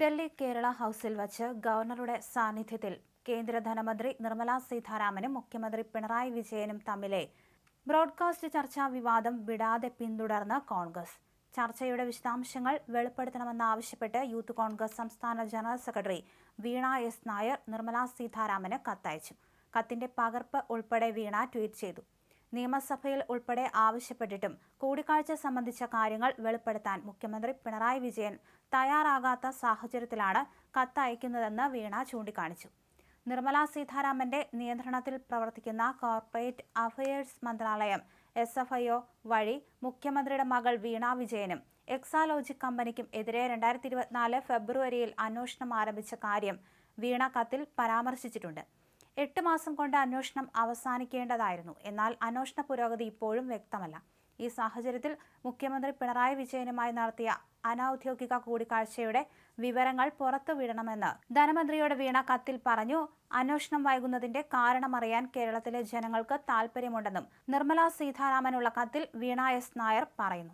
ഡൽഹി കേരള ഹൌസിൽ വച്ച് ഗവർണറുടെ സാന്നിധ്യത്തിൽ കേന്ദ്ര ധനമന്ത്രി നിർമ്മല സീതാരാമനും മുഖ്യമന്ത്രി പിണറായി വിജയനും തമ്മിലെ ബ്രോഡ്കാസ്റ്റ് ചർച്ചാ വിവാദം വിടാതെ പിന്തുടർന്ന് കോൺഗ്രസ്. ചർച്ചയുടെ വിശദാംശങ്ങൾ വെളിപ്പെടുത്തണമെന്നാവശ്യപ്പെട്ട് യൂത്ത് കോൺഗ്രസ് സംസ്ഥാന general secretary Veena S Nair Nirmala സീതാരാമന് കത്തയച്ചു. കത്തിന്റെ പകർപ്പ് ഉൾപ്പെടെ വീണ ട്വീറ്റ് ചെയ്തു. നിയമസഭയിൽ ഉൾപ്പെടെ ആവശ്യപ്പെട്ടിട്ടും കൂടിക്കാഴ്ച സംബന്ധിച്ച കാര്യങ്ങൾ വെളിപ്പെടുത്താൻ മുഖ്യമന്ത്രി പിണറായി വിജയൻ തയ്യാറാകാത്ത സാഹചര്യത്തിലാണ് കത്തയക്കുന്നതെന്ന് വീണ ചൂണ്ടിക്കാണിച്ചു. നിർമ്മലാ സീതാരാമന്റെ നിയന്ത്രണത്തിൽ പ്രവർത്തിക്കുന്ന കോർപ്പറേറ്റ് അഫയേഴ്സ് മന്ത്രാലയം എസ് എഫ് ഐ ഒ വഴി മുഖ്യമന്ത്രിയുടെ മകൾ വീണ വിജയനും എക്സാലോജിക് കമ്പനിക്കും എതിരെ രണ്ടായിരത്തി ഇരുപത്തിനാല് ഫെബ്രുവരിയിൽ അന്വേഷണം ആരംഭിച്ച കാര്യം വീണ കത്തിൽ പരാമർശിച്ചിട്ടുണ്ട്. എട്ട് മാസം കൊണ്ട് അന്വേഷണം അവസാനിക്കേണ്ടതായിരുന്നു. എന്നാൽ അന്വേഷണ പുരോഗതി ഇപ്പോഴും വ്യക്തമല്ല. ഈ സാഹചര്യത്തിൽ മുഖ്യമന്ത്രി പിണറായി വിജയനുമായി നടത്തിയ അനൌദ്യോഗിക കൂടിക്കാഴ്ചയുടെ വിവരങ്ങൾ പുറത്തുവിടണമെന്ന് ധനമന്ത്രിയോട് വീണ കത്തിൽ പറഞ്ഞു അന്വേഷണം വൈകുന്നതിന്റെ കാരണമറിയാൻ കേരളത്തിലെ ജനങ്ങൾക്ക് താൽപര്യമുണ്ടെന്നും നിർമ്മല സീതാരാമനുള്ള കത്തിൽ വീണ എസ് നായർ പറയുന്നു.